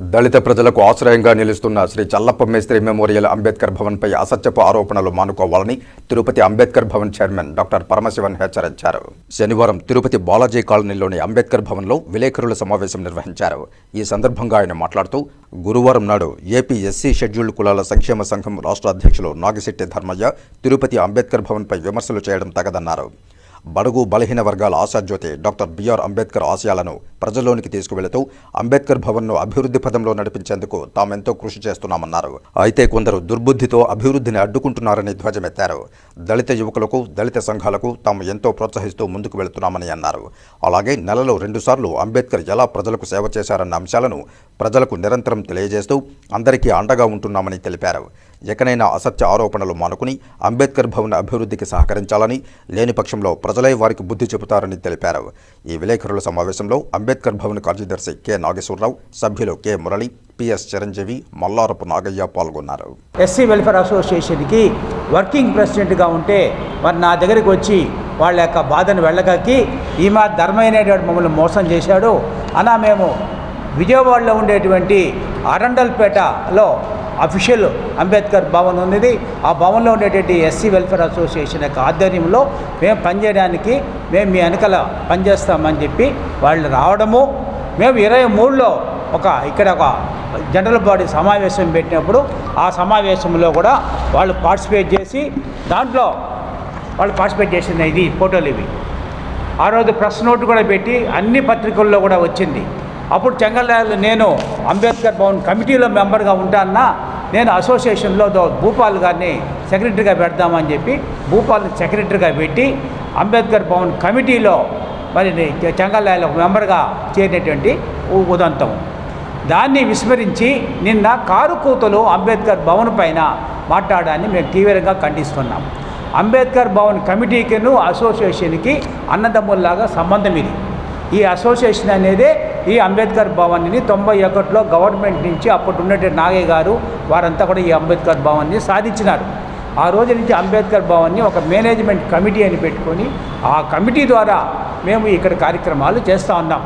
దళిత ప్రజలకు ఆశ్రయంగా నిలుస్తున్న శ్రీ చల్లప్ప మేస్త్రి మెమోరియల్ అంబేద్కర్ భవన్పై అసత్యపు ఆరోపణలు మానుకోవాలని తిరుపతి అంబేద్కర్ భవన్ చైర్మన్ డాక్టర్ పరమశివన్ హెచ్చరించారు. శనివారం తిరుపతి బాలాజీ కాలనీలోని అంబేద్కర్ భవన్లో విలేకరుల సమావేశం నిర్వహించారు. ఈ సందర్భంగా ఆయన మాట్లాడుతూ గురువారం నాడు ఏపీ ఎస్సీ షెడ్యూల్డ్ కులాల సంక్షేమ సంఘం రాష్ట్ర అధ్యక్షులు నాగిశెట్టి ధర్మయ్య తిరుపతి అంబేద్కర్ భవన్పై విమర్శలు చేయడం తగదన్నారు. బడుగు బలహీన వర్గాల ఆశాజ్యోతి డాక్టర్ బిఆర్ అంబేద్కర్ ఆశయాలను ప్రజల్లోనికి తీసుకువెళుతూ అంబేద్కర్ భవన్ను అభివృద్ధి పదంలో నడిపించేందుకు తామెంతో కృషి చేస్తున్నామన్నారు. అయితే కొందరు దుర్బుద్ధితో అభివృద్ధిని అడ్డుకుంటున్నారని ధ్వజమెత్తారు. దళిత యువకులకు దళిత సంఘాలకు తాము ఎంతో ప్రోత్సహిస్తూ ముందుకు వెళుతున్నామని అన్నారు. అలాగే నెలలో రెండుసార్లు అంబేద్కర్ ఎలా ప్రజలకు సేవ చేశారన్న అంశాలను ప్రజలకు నిరంతరం తెలియజేస్తూ అందరికీ అండగా ఉంటున్నామని తెలిపారు. ఎకనైనా అసత్య ఆరోపణలు మానుకుని అంబేద్కర్ భవన్ అభివృద్ధికి సహకరించాలని లేని పక్షంలో ప్రజలే వారికి బుద్ధి చెబుతారని తెలిపారు. ఈ విలేకరుల సమావేశంలో అంబేద్కర్ భవన్ కార్యదర్శి కె. నాగేశ్వరరావు సభ్యులు కె. మురళి పిఎస్ చిరంజీవి మల్లారపు నాగయ్య పాల్గొన్నారు. ఎస్సీ వెల్ఫేర్ అసోసియేషన్కి వర్కింగ్ ప్రెసిడెంట్గా ఉంటే మరి నా దగ్గరికి వచ్చి వాళ్ళ యొక్క బాధను వెళ్ళగక్కి ఈ మా ధర్మైనటువంటి మమ్మల్ని మోసం చేశాడు. అనా మేము విజయవాడలో ఉండేటువంటి అరండల్పేటలో అఫీషియల్ అంబేద్కర్ భవన్ ఉన్నది. ఆ భవన్లో ఉండేటువంటి ఎస్సీ వెల్ఫేర్ అసోసియేషన్ యొక్క ఆధ్వర్యంలో మేము పనిచేయడానికి మేము మీ వెనకాల పనిచేస్తామని చెప్పి వాళ్ళు రావడము. మేము ఇరవై మూడులో ఒక ఇక్కడ ఒక జనరల్ బాడీ సమావేశం పెట్టినప్పుడు ఆ సమావేశంలో కూడా వాళ్ళు పార్టిసిపేట్ చేసి దాంట్లో వాళ్ళు పార్టిసిపేట్ చేసిన ఇది ఫోటోలు ఇవి. ఆ రోజు ప్రెస్ నోట్ కూడా పెట్టి అన్ని పత్రికల్లో కూడా వచ్చింది. అప్పుడు చెంగల్ నేను అంబేద్కర్ భవన్ కమిటీలో మెంబర్గా ఉంటానా నేను అసోసియేషన్లో భూపాల్ గారిని సెక్రటరీగా పెడదామని చెప్పి భూపాల్ని సెక్రటరీగా పెట్టి అంబేద్కర్ భవన్ కమిటీలో మరి చెంగల్రాయలు ఒక మెంబర్గా చేరినటువంటి ఉదంతం. దాన్ని విస్మరించి నిన్న కారు కూతలు అంబేద్కర్ భవన్ పైన మాట్లాడాన్ని మేము తీవ్రంగా ఖండిస్తున్నాం. అంబేద్కర్ భవన్ కమిటీకిను అసోసియేషన్కి అన్నదమ్ముల్లాగా సంబంధం ఇది. ఈ అసోసియేషన్ అనేది ఈ అంబేద్కర్ భవన్ని తొంభై ఒకటిలో గవర్నమెంట్ నుంచి అప్పుడు ఉన్నటువంటి నాగయ్య గారు వారంతా కూడా ఈ అంబేద్కర్ భవన్ని సాధించినారు. ఆ రోజు నుంచి అంబేద్కర్ భవన్ని ఒక మేనేజ్మెంట్ కమిటీ అని పెట్టుకొని ఆ కమిటీ ద్వారా మేము ఇక్కడ కార్యక్రమాలు చేస్తూ ఉన్నాం.